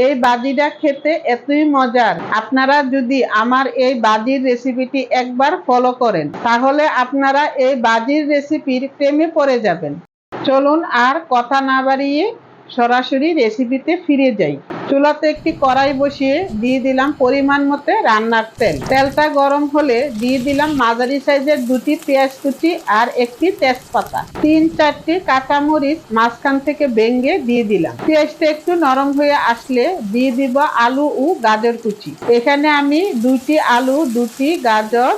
এই বাজিটা খেতে এতই মজার। আপনারা যদি আমার এই বাজির রেসিপিটি একবার ফলো করেন, তাহলে আপনারা এই বাজির রেসিপির প্রেমে পড়ে যাবেন। চলুন আর কথা না বাড়িয়ে সরাসরি রেসিপিতে ফিরে যাই। চুলাতে একটি কড়াই বসিয়ে দিয়ে দিলাম পরিমাণ মতো রান্নার তেল। তেলটা গরম হলে দিয়ে দিলাম মাঝারি সাইজের দুটি পেঁয়াজ কুচি আর একটি তেজপাতা। তিন চারটি কাঁচামরিচ মাঝখান থেকে ভেঙে দিয়ে দিলাম। পেঁয়াজটা একটু নরম হয়ে আসলে দিয়ে দিব আলু ও গাজর কুচি। এখানে আমি দুটি আলু, দুটি গাজর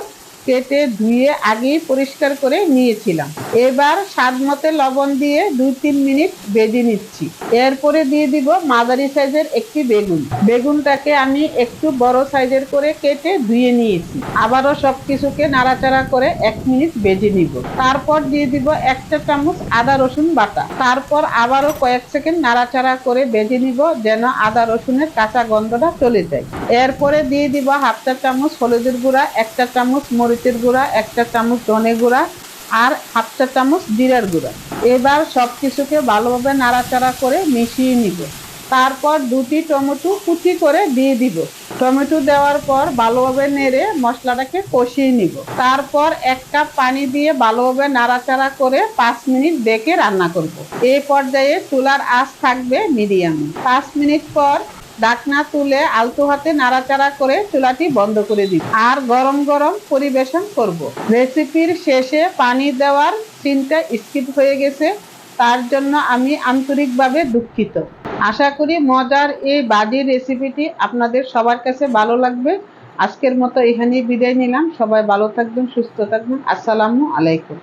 কেটে ধুয়ে আগেই পরিষ্কার করে নিয়েছিলাম। এবার স্বাদ মতে লবণ দিয়ে দুই তিন মিনিট বেজে নিচ্ছি। এরপরে দিয়ে দিব মাঝারি সাইজের একটি বেগুন। বেগুনটাকে আমি একটু বড় সাইজের করে কেটে ধুয়ে নিয়েছি। আবারও সব কিছুকে নাড়াচাড়া করে এক মিনিট বেজে নিব। তারপর দিয়ে দিব একটা চামচ আদা রসুন বাটা। তারপর আবারও কয়েক সেকেন্ড নাড়াচাড়া করে বেজে নিব যেন আদা রসুনের কাঁচা গন্ধটা চলে যায়। এরপরে দিয়ে দিব হাফ চা চামচ হলুদের গুঁড়া একটা চামচ মরিচের গুঁড়া, একটা চামচ ধনে গুঁড়া আর হাফ চা চামচ জিরার গুঁড়া। এবার সব কিছুকে ভালোভাবে নাড়াচাড়া করে মিশিয়ে নিব। তারপর দুটি টমেটো কুচি করে দিয়ে দিব। টমেটো দেওয়ার পর ভালোভাবে নেড়ে মশলাটাকে কষিয়ে নিব। তারপর এক কাপ পানি দিয়ে ভালোভাবে নাড়াচাড়া করে পাঁচ মিনিট ডেকে রান্না করব। এই পর্যায়ে চুলার আঁচ থাকবে মিডিয়ামে। পাঁচ মিনিট পর ঢাকনা তুলে আলতো হাতে নাড়াচাড়া করে চুলাটি বন্ধ করে দিই আর গরম গরম পরিবেশন করব। রেসিপির শেষে পানি দেওয়ার চিন্তা স্কিপ হয়ে গেছে, তার জন্য আমি আন্তরিকভাবে দুঃখিত। আশা করি মজার এই বাজির রেসিপিটি আপনাদের সবার কাছে ভালো লাগবে। আজকের মতো এখানেই বিদায় নিলাম। সবাই ভালো থাকবেন, সুস্থ থাকবেন। আসসালামু আলাইকুম।